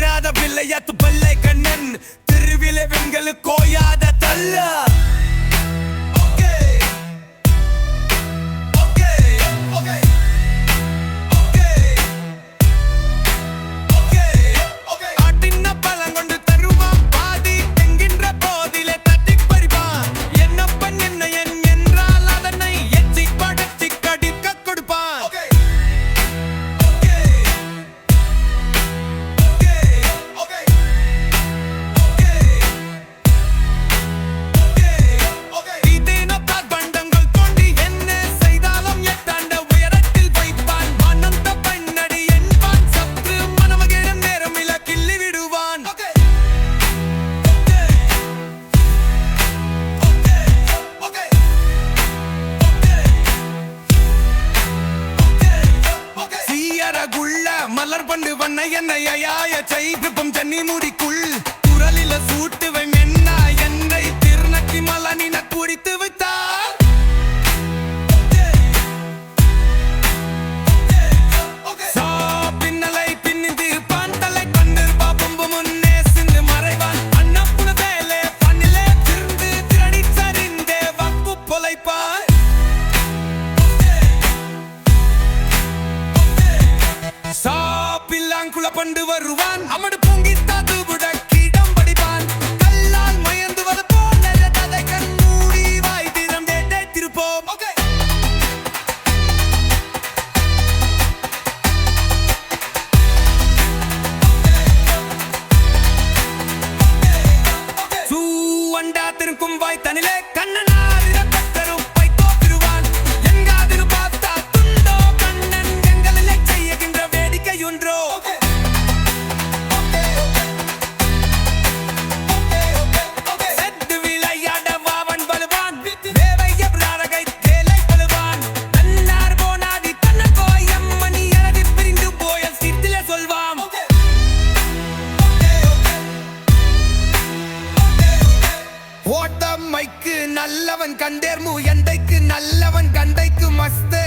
தீராத வில்லையத்து பல்லை கண்ணன். திருவிலை வெண்களுக்கு கோயாத தள்ள. மலர் பண்டு வண்ண என்னைய செய்திருப்பம் ஜன்னி முடிக்குள். குழப்பண்டு வருவான். அவனு பொங்கி தாத்து விட ஓட்டம்மைக்கு நல்லவன் கண்டேர்மு எந்தைக்கு நல்லவன் கண்டைக்கு மஸ்து